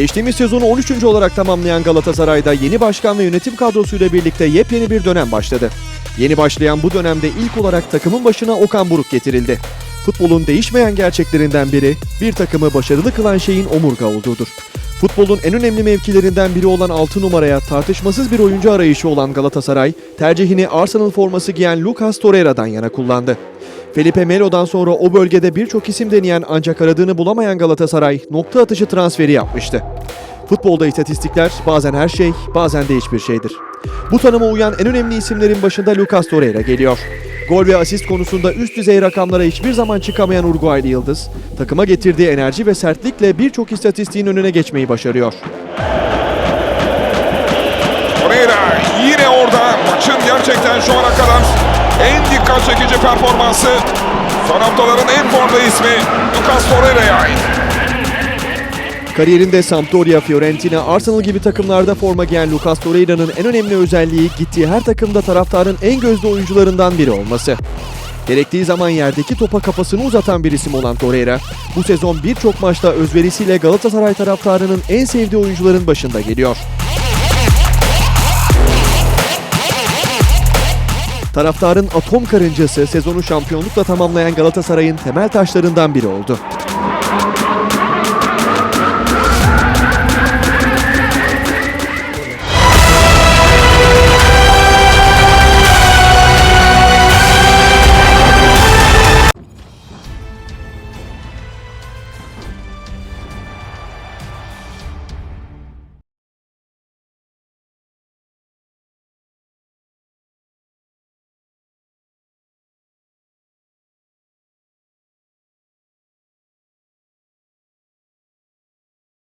Geçtiğimiz sezonu 13. olarak tamamlayan Galatasaray'da yeni başkan ve yönetim kadrosuyla birlikte yepyeni bir dönem başladı. Yeni başlayan bu dönemde ilk olarak takımın başına Okan Buruk getirildi. Futbolun değişmeyen gerçeklerinden biri bir takımı başarılı kılan şeyin omurga olduğudur. Futbolun en önemli mevkilerinden biri olan 6 numaraya tartışmasız bir oyuncu arayışı olan Galatasaray, tercihini Arsenal forması giyen Lucas Torreira'dan yana kullandı. Felipe Melo'dan sonra o bölgede birçok isim deneyen ancak aradığını bulamayan Galatasaray nokta atışı transferi yapmıştı. Futbolda istatistikler bazen her şey, bazen de hiçbir şeydir. Bu tanıma uyan en önemli isimlerin başında Lucas Torreira geliyor. Gol ve asist konusunda üst düzey rakamlara hiçbir zaman çıkamayan Uruguaylı Yıldız, takıma getirdiği enerji ve sertlikle birçok istatistiğin önüne geçmeyi başarıyor. Torreira yine orada maçın gerçekten şu ana kadar en dikkat çekici performansı. Son haftaların en formda ismi Lucas Torreira'ya ait. Kariyerinde Sampdoria, Fiorentina, Arsenal gibi takımlarda forma giyen Lucas Torreira'nın en önemli özelliği gittiği her takımda taraftarın en gözde oyuncularından biri olması. Gerektiği zaman yerdeki topa kafasını uzatan bir isim olan Torreira, bu sezon birçok maçta özverisiyle Galatasaray taraftarının en sevdiği oyuncuların başında geliyor. Taraftarın atom karıncası sezonu şampiyonlukla tamamlayan Galatasaray'ın temel taşlarından biri oldu.